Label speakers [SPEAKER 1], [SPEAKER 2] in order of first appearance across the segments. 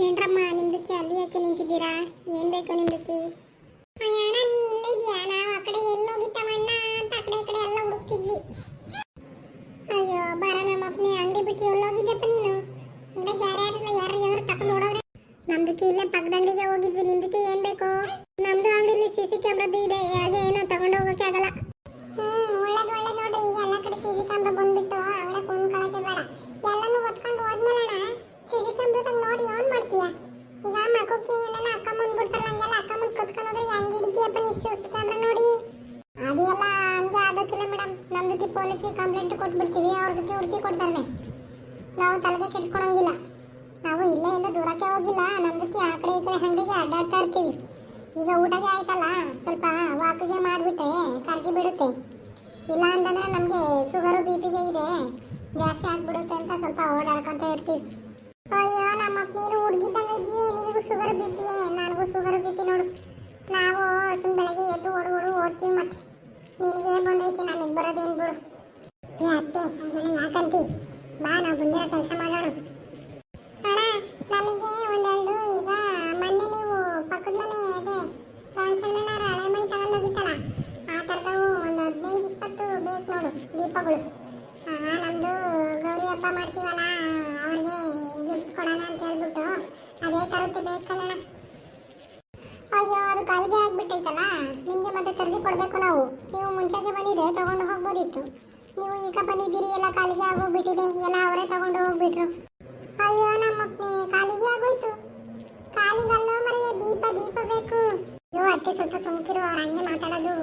[SPEAKER 1] ಏನ್ರಮ್ಮ ನಿಮ್ದಕ್ಕೆ ಅಲ್ಲಿ ಯಾಕೆ ನಿಂತಿದ್ದೀರಾ? ಏನ್ ಬೇಕು ನಿಮ್ದಕ್ಕೆ? ಅಣ್ಣ ನೀ ನಾವು ಆ ಕಡೆ ಹುಡುಕ್ತಿದ್ವಿ. ಅಯ್ಯೋ ಬರ ನಮ್ಮ ಅಪ್ಪನೇ ಅಂಗಡಿ ಬಿಟ್ಟು ಎಲ್ಲಿ ಹೋಗಿದ್ದಪ್ಪ ನೀನು ಯಾರು ಯಾರು ತಕೊಂಡು ನೋಡೋದ್ರೆ ನಮ್ದಕ್ಕೆ ಇಲ್ಲೇ ಅಂಗಡಿಗೆ ಹೋಗಿದ್ವಿ. ನಿಮ್ದಕ್ಕೆ ಏನ್ ಬೇಕು? ನಮ್ದು ಅಂಗಡಿಲಿ ಸಿ ಸಿ ಕ್ಯಾಮ್ರದ್ದು ಇದೆ. ಯಾರಿಗೆ ಏನೋ ತಗೊಂಡು ಹೋಗೋಕೆ ಆಗಲ್ಲ ಹ್ಮ್ ಒಳ್ಳೇದು ಒಳ್ಳೇದು ನೋಡ್ರಿ ಈಗ ಎಲ್ಲ ಕಡೆ ಸಿ ಸಿ ಕ್ಯಾಮ್ರಾ ಬಂದ್ಬಿಟ್ಟು ಅವಳೆ ಕುಂದ್ಕೊಳಕ್ಕೆ ಬೇಡ ಎಲ್ಲಾನು ಒತ್ಕೊಂಡು ಹೋದ್ಮೇಲಣ್ಣ ಸಿ ಸಿ ಕ್ಯಾಮ್ರಾದಾಗ ನೋಡಿ ಆನ್ ಮಾಡ್ತೀಯ ಈಗ ಮಗುಕ್ಕೆ ಏನೇನ ಅಕ್ಕ ಮುಂದ್ ಬಿಡ್ತಾರಲ್ಲ ಹಂಗೆಲ್ಲ ಅಕ್ಕ ಮುಂದ್ ಕತ್ಕೊಂಡು ಹೋದ್ರೆ ಹೆಂಗ್ ಹಿಡಿತೀಯಪ್ಪ ನೀ ಸಿ ಸಿ ಕ್ಯಾಮ್ರಾ ನೋಡಿ ಅದೆಲ್ಲ ಹಂಗೆ ಆಗೋಕ್ಕಿಲ್ಲ ಮೇಡಮ್ ನಮ್ದಕ್ಕೆ ಪೊಲೀಸ್ಗೆ ಕಂಪ್ಲೇಂಟ್ ಕೊಟ್ಬಿಡ್ತೀವಿ ಜೊತೆ ಹುಡುಕಿ ಕೊಡ್ತಾರೆ ನಾವು ತಲೆಗೆ ಕೆಡ್ಸ್ಕೊಳಂಗಿಲ್ಲ. ನಾವು ಇಲ್ಲೇ ಎಲ್ಲ ದೂರಕ್ಕೆ ಹೋಗಿಲ್ಲ ನಮ್ದಕ್ಕೆ ಆ ಕಡೆ ಈ ಕಡೆ ಹಂಗಿಗೆ ಅಡ್ಡಾಡ್ತಾ ಇರ್ತೀವಿ. ಈಗ ಊಟಗೆ ಆಯ್ತಲ್ಲ, ಸ್ವಲ್ಪ ವಾಕಿಗೆ ಮಾಡಿಬಿಟ್ಟೆ, ಕರ್ಗಿ ಬಿಡುತ್ತೆ. ಇಲ್ಲ ಅಂತಂದ್ರೆ ನಮಗೆ ಶುಗರು ಬಿ ಪಿಗೆ ಇದೆ. ಜಾಸ್ತಿ ಆಗ್ಬಿಡುತ್ತೆ ಅಂತ ಸ್ವಲ್ಪ ಓಡಾಡ್ಕೊಂತ ಇರ್ತೀವಿ. ಅಯ್ಯೋ, ನಮ್ಮ ನೀನು ಹುಡುಗಿದ್ದಂಗೆ ಇದೆಯೇ, ನಿನಗೂ ಶುಗರ್ ಬಿ ಪಿಯೇ ನನಗೂ ಶುಗರ್ ಬಿ ಪಿ ನೋಡು. ನಾವು ಸುಮ್ ಬೆಳಗ್ಗೆ ಎದ್ದು ಓಡು ಓಡು ಓಡ್ತೀವಿ ಮತ್ತೆ. ನಿನಗೆ ಬಂದೈತಿ ನಮಗೆ ಬರೋದೇನು ಬಿಡು. ಏ ಅತ್ತೆ ಹಂಗೆಲ್ಲ ಯಾಕಂತಿ ಬಾ ನಾವು ಬಂದಿರೋ ಕೆಲಸ ಮಾಡೋಣ. ಅಣ್ಣ ನಮಗೆ ಒಂದೆರಡು ಈಗ ಮೊನ್ನೆ ನೀವು ಪಕ್ಕದ ಮನೆ ಅದೇ ರಾಮಚಂದ್ರಣ್ಣರ ಹಳೆ ಮೈ ಆ ಥರದವು ಒಂದು ಹದಿನೈದು ಇಪ್ಪತ್ತು ಬೇಕು ನೋಡು ದೀಪಗಳು. ಆ, ನಮ್ದು ಗೌರಿ ಹಬ್ಬ ಮಾಡ್ತೀವಲ್ಲ ಅವ್ರಿಗೆ ಗಿಫ್ಟ್ ಕೊಡೋಣ ಅಂತ ಹೇಳ್ಬಿಟ್ಟು ಅದೇ ಥರದ್ದು ಬೇಕು ಕಣಣ್ಣ. ಅಯ್ಯೋ ಅದು ಕಾಲಿಗೆ ಆಗ್ಬಿಟ್ಟೈತಲ್ಲ ನಿಮಗೆ ಮತ್ತೆ ತರಿಸಿ ಕೊಡಬೇಕು ನಾವು. ನೀವು ಮುಂಚೆಗೆ ಬಂದಿದ್ರೆ ತಗೊಂಡು ಹೋಗ್ಬೋದಿತ್ತು. ನೀವು ಈಗ ಬಂದಿದ್ದೀರಿ, ಎಲ್ಲ ಕಾಲಿಗೆ ಆಗೋಗ್ಬಿಟ್ಟಿದೆ, ಎಲ್ಲ ಅವರೇ ತಗೊಂಡು ಹೋಗ್ಬಿಟ್ರು. ಅಯ್ಯೋ ನಮ್ಮ ಕಾಲಿಗೆ ಆಗೋಯ್ತು. ಕಾಲಿಗಲ್ಲೋ ಮರೆಯ ದೀಪ ದೀಪ ಬೇಕು. ಅಯ್ಯೋ, ಅತ್ತೆ ಸ್ವಲ್ಪ ಸುಮ್ಕಿರು ಅವ್ರು ಹಂಗೆ ಮಾತಾಡೋದು.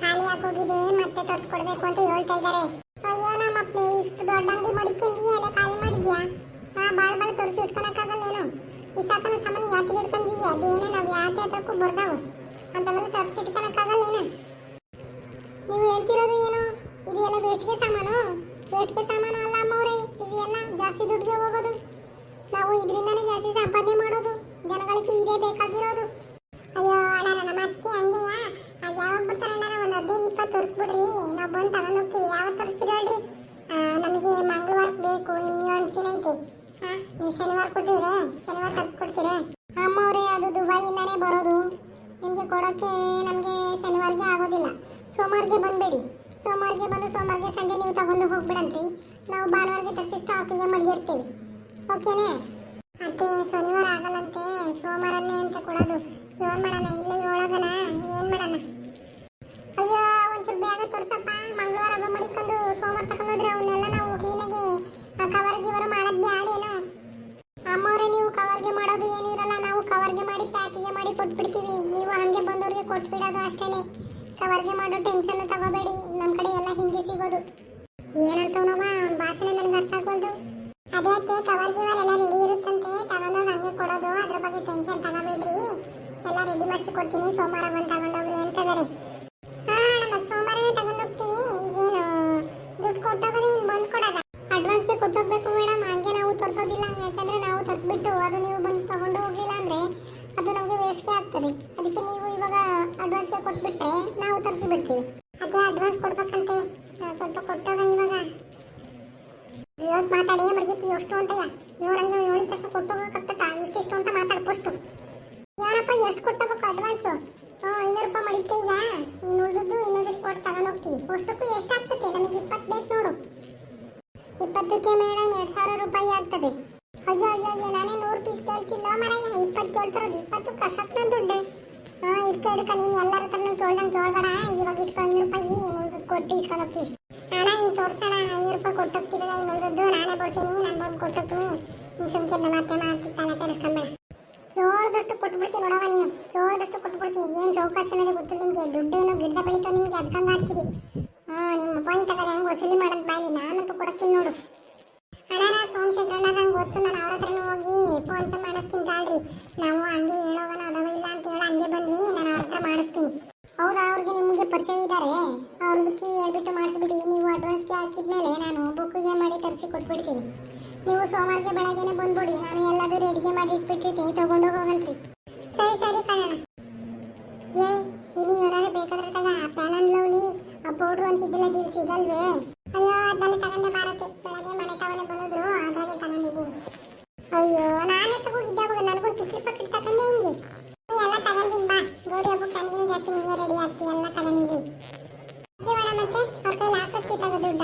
[SPEAKER 1] ಖಾಲಿ ಆಗೋಗಿದೆ ಮತ್ತೆ ತರ್ಸ್ಕೊಡ್ಬೇಕು ಅಂತ ಹೇಳ್ತಾ ಇದ್ದಾರೆ. ಅಯ್ಯೋ, ನಮ್ಮಪ್ಪನೇ, ಇಷ್ಟು ದೊಡ್ಡ ಅಂಗಡಿ ಮಡಿಕೊಂಡಿಯ ಎಲ್ಲ ಖಾಲಿ ಮಾಡಿದ್ಯಾ? ಹಾ ಬಾಳ್ ಬಾಳ್ ತೋರಿಸಿ ಇಟ್ಕೊಳಕ್ಕಾಗಲ್ಲೇನು ಈ ಸಾಕನ ಸಾಮಾನು ಯಾಕೆ ಹಿಡ್ಕೊಂಡೀಯ ಅದೇನೇ ನಾವು ಯಾಕೆ ಹತ್ರಕ್ಕೂ ಬರ್ದಾವು? ಅಂತವೆಲ್ಲ ತರಿಸಿ ಇಟ್ಕೊಳಕ್ಕಾಗಲ್ಲೇನು ನೀವು ಹೇಳ್ತಿರೋದು ಏನು? ಇದು ಎಲ್ಲ ವೇಸ್ಟ್ಗೆ ಸಾಮಾನು? ವೇಸ್ಟ್ಗೆ ಸಾಮಾನು ಅಲ್ಲ ಅಮ್ಮವ್ರೆ ಇದು ಎಲ್ಲ ಜಾಸ್ತಿ ದುಡ್ಡಿಗೆ ಹೋಗೋದು. ನಾವು ಇದರಿಂದನೇ ಜಾಸ್ತಿ ಸಂಪಾದನೆ ಮಾಡೋದು. ಜನಗಳಿಗೆ ಇದೇ ಬೇಕಾಗಿರೋದು. ಅಯ್ಯೋ ಅಣ್ಣ ನಮ್ಮ ಅತ್ತಿಗೆ ಹಂಗೆಯಾ? ಯಾವಾಗ ಬರ್ತಾರೆ ಅಣ್ಣ ಒಂದು ಹದಿನೈದು, ಇಪ್ಪತ್ತು ತೋರಿಸ್ಬಿಡ್ರಿ. ನಾವು ಬಂದು ತಗೊಂಡು ಹೋಗ್ತೀವಿ. ಯಾವಾಗ ತೋರಿಸ್ತೀರಿ ಹೇಳ್ರಿ? ನಮಗೆ ಮಂಗಳವಾರ ಬೇಕು. ಇನ್ನು ಏಳು ದಿನ ಐತೆ. ನೀವು ಶನಿವಾರ ಕೊಟ್ಟಿರೆ ಶನಿವಾರ ತರಿಸ್ಕೊಡ್ತೀರಿ? ಅಮ್ಮವ್ರೆ, ಅದು ದುಬೈಯಿಂದಾನೇ ಬರೋದು. ನಿಮಗೆ ಕೊಡೋಕ್ಕೆ ನಮಗೆ ಶನಿವಾರಗೆ ಆಗೋದಿಲ್ಲ. ಸೋಮವಾರಗೆ ಬಂದ್ಬೇಡಿ. ಸೋಮವಾರಗೆ ಬಂದು ಸೋಮವಾರಿಗೆ ಸಂಜೆ ನೀವು ತಗೊಂಡು ಹೋಗ್ಬಿಡಂತ್ರಿ. ನಾವು ಭಾನುವಾರಗೆ ತರಿಸಿ ಸ್ಟಾಕಿಗೆ ಮಡಗಿರ್ತೀವಿ ಓಕೆನೇ? ಅತ್ತೆ ಶನಿವಾರ ಆಗಲ್ಲಂತೆ. ಸೋಮವಾರನೇ ಅಂತ ಕೊಡೋದು. ಏನು ಮಾಡೋಣ, ಇಲ್ಲೇ ಏಳೋಗನ ಏನು ಮಾಡೋಣ? ಅಯ್ಯೋ, ಒಂಚೂರು ಬೇಗ ತೋರಿಸಪ್ಪ. ಮಂಗಳವಾರ ಹಬ್ಬ ಮಡಿಕೊಂಡು ಸೋಮವಾರ ತಗೊಂಡೋದ್ರೆ ಅವನ್ನೆಲ್ಲ ನಾವು ಕ್ಲೀನಾಗಿ ಕವರ್ ಗಿವರ್ ಮಾಡೋದು ಬ್ಯಾಡೇನು ಅಮ್ಮವ್ರೆ, ನೀವು ಕವರ್ಗೆ ಮಾಡೋದು ಏನೂ ಇರಲ್ಲ. ನಾವು ಕವರ್ಗೆ ಮಾಡಿ ಪ್ಯಾಕಿಗೆ ಮಾಡಿ ಕೊಟ್ಬಿಡ್ತೀವಿ. ನೀವು ಹಾಗೆ ಬಂದವ್ರಿಗೆ ಕೊಟ್ಬಿಡೋದು ಅಷ್ಟೇನೆ. ಕವರ್ಗೆ ಮಾಡೋ ಟೆನ್ಷನ್ ತಗೋಬೇಡಿ. ನಮ್ಮ ಕಡೆ ಎಲ್ಲ ಹಿಂಗೆ ಸಿಗೋದು. ಏನಂತವನವ ಅವ್ನ ಭಾಷಣ ನನಗೆ ಅರ್ಥ ಆಗೋದು ಅದೇ ಕವರ್ ಗಿವರ್ ಎಲ್ಲ ರೆಡಿ ಇರುತ್ತಂತೆ. ತಗೊಂಡು ಹಂಗೆ ಕೊಡೋದು. ಅದ್ರ ಬಗ್ಗೆ ಟೆನ್ಷನ್ ತಗೋಬೇಡ್ರಿ. ಎಲ್ಲ ರೆಡಿ ಮಾಡಿಸಿ ಕೊಡ್ತೀನಿ. ಸೋಮವಾರ ಬಂದು ತಗೊಂಡೋಗ್ರಿ ಅಂತಂದರೆ ಹಾ, ನಮ್ಮ ಸೋಮವಾರನೇ ತಗೊಂಡೋಗ್ತೀವಿ ಈಗೇನು ದುಡ್ಡು ಕೊಟ್ಟೋಗೋದು ಹಿಂಗೆ ಬಂದು ಕೊಡೋದ? ಅಡ್ವಾನ್ಸ್ಗೆ ಕೊಟ್ಟೋಗ್ಬೇಕು ಮೇಡಮ್. ಹಂಗೆ ನಾವು ತರಿಸೋದಿಲ್ಲ. ಯಾಕಂದರೆ ನಾವು ತರಿಸ್ಬಿಟ್ಟು ಅದು ನೀವು ಬಂದು ತಗೊಂಡು ಹೋಗಿಲ್ಲ ಅಂದ್ರೆ ಅದು ನಮಗೆ ವೇಸ್ಟ್ಗೆ ಆಗ್ತದೆ. ಅದಕ್ಕೆ ನೀವು ಇವಾಗ ಅಡ್ವಾನ್ಸ್ಗೆ ಕೊಟ್ಬಿಟ್ರೆ ನಾವು ತರಿಸಿ ಬಿಡ್ತೀವಿ ಅದೇ ಅಡ್ವಾನ್ಸ್ ಕೊಡ್ಬೇಕಂತೆ. ಸ್ವಲ್ಪ ಕೊಟ್ಟಾಗ ಇವಾಗ. ಇವತ್ತು ಮಾತಾಡಿ ಮರ್ಗಿತಿ ಎಷ್ಟು ಅಂತಯ್ಯ ನೀವು ಹಂಗೆ ಹೇಳಿದ ತಕ್ಷಣ ಕೊಟ್ಟೋಗಕ್ಕಾಗ್ತದ ಇಷ್ಟಿಷ್ಟು ಅಂತ ಮಾತಾಡ್ ಫಸ್ಟು ಯಾರಪ್ಪ, ಎಷ್ಟು ಕೊಟ್ಟಬೇಕು ಅಡ್ವಾನ್ಸು ಐನೂರು ರೂಪಾಯಿ ಮಡಿಕೆ ಈಗ. ನೀನು ಉಳಿದು ಇನ್ನೊಂದ್ಸರಿ ಕೊಟ್ಟು ತಗೊಂಡು ಹೋಗ್ತೀವಿ ಅಷ್ಟಕ್ಕೂ ಎಷ್ಟಾಗ್ತದೆ ನಮಗೆ ಇಪ್ಪತ್ತು ಬೇಕು ನೋಡು. ಇಪ್ಪತ್ತಕ್ಕೆ ಮೇಡಮ್ ಎರಡು ಸಾವಿರ ರೂಪಾಯಿ ಆಗ್ತದೆ ಅಯ್ಯೋ ಅಯ್ಯೋ ಅಯ್ಯೋ ನಾನೇ ನೂರು ಪೀಸ್ ಕೇಳ್ತಿಲ್ಲ ಮರಯ್ಯ ಇಪ್ಪತ್ತು ಕೇಳ್ತಿರೋದು ಇಪ್ಪತ್ತು ಕಷ್ಟನ ದುಡ್ಡು. ಹಾ, ಇಟ್ಕೊ ಇಟ್ಕೊ, ನೀನು ಎಲ್ಲರ ಹತ್ರನೂ ಕೇಳ್ದಂಗೆ ಕೇಳ್ಬೇಡ ಇವಾಗ ಇಟ್ಕೊ, ಐನೂರು ರೂಪಾಯಿ ಉಳಿದದ್ದು ಕೊಟ್ಟು ಇಟ್ಕೊಂಡು ಹೋಗ್ತೀವಿ. ಅಣ್ಣ ನೀನು ತೋರ್ಸೋಣ, ಐನೂರು ರೂಪಾಯಿ ಕೊಟ್ಟು ಇನ್ನು ಉಳಿದದ್ದು ನಾನೇ ಕೊಡ್ತೀನಿ ನಾನು ಬಂದು ಕೊಟ್ಟು ಹೋಗ್ತೀನಿ. ನೀನು ಮಾತು ತಲೆ ನೀನು. ನಿಮಗೆ. ಬೆಳೀತಾವ ನಿಮಗೆ ನಿಮ್ಮ ಪಾಯಿಂಟ್ ಬಾಯಿ ನೋಡು. ಅಣ್ಣ ಸೋಮಶೇಖರಣ್ಣ, ನಂಗೆ ಗೊತ್ತು, ನಾನು ಅವ್ರ ಹೋಗಿ ಫೋನ್ ಪೇ ಮಾಡಿಸ್ತೀನಿ ನಾವು ಹಂಗೆ ಹೇಳೋವನ ಅದಾವ ಇಲ್ಲ ಅಂತ ಹೇಳಿ ಹಂಗೆ ಬಂದ್ವಿ, ನಾನು ಅವ್ರ ಹತ್ರ ಮಾಡಿಸ್ತೀನಿ. ಹೌದಾ, ಅವ್ರಿಗೆ ನಿಮಗೆ ಪರಿಚಯ ಇದ್ದಾರೆ ಅವ್ರದಕ್ಕೆ ಹೇಳ್ಬಿಟ್ಟು ಮಾಡಿಸ್ಬಿಟ್ಟು ನೀವು ಅಡ್ವಾನ್ಸ್ಗೆ ಹಾಕಿದ್ಮೇಲೆ ನಾನು ಬುಕ್ಕಿಗೆ ಮಾಡಿ ತರಿಸಿ ಕೊಟ್ಬಿಡ್ತೀನಿ. ನೀವು ಸೋಮವಾರಕ್ಕೆ ಬೆಳಗ್ಗೆನೆ ಬಂದ್ಬಿಡಿ, ನಾನು ಎಲ್ಲದೂ ರೆಡಿಗೆ ಮಾಡಿ ಇಟ್ಬಿಟ್ಟಿರ್ತೀನಿ ತಗೊಂಡು ಹೋಗಂತ್ರಿ. ಸರಿ ಸರಿ ಕಣಣ್ಣ. ಏ ಇನ್ನು ಏನಾದ್ರು ಬೇಕಾದ್ರೆ ತಗ ಆ ಪ್ಯಾಲನ್ ಲವ್ಲಿ ಆ ಪೌಡ್ರು ಅಂತಿದ್ದಿಲ್ಲ ಇದು ಸಿಗಲ್ವೇ ಅಯ್ಯೋ ಅದನ್ನ ತಗೊಂಡೆ ಮಾರತ್ತೆ ಬೆಳಗ್ಗೆ ಮನೆ ತಗೊಂಡೆ ಬಂದಿದ್ರು ಹಾಗಾಗಿ ತಗೊಂಡಿದ್ದೀನಿ ಅಯ್ಯೋ ನಾನೇ ತಗೋಗಿದ್ದೆ ಟಿಕೆಟ್ ಪಕೆಟ್ ತಗೊಂಡೆ ಹಿಂಗೆ? ಎಲ್ಲ ತಗೊಂಡಿನಿ, ಬಾ. ಗೋಧಿ ಹಬ್ಬಕ್ಕೆ ನನ್ಗಿಂತ ಜಾಸ್ತಿ, ನೀನೇ ರೆಡಿ ಆಗ್ತಿ ಎಲ್ಲ ತಗೊಂಡಿದ್ದೀನಿ. ಮತ್ತೆ ಅವ್ರ ಕೈಲಿ ಹಾಕಿಸ್ತಿ ತಗೋ ದುಡ್ಡ.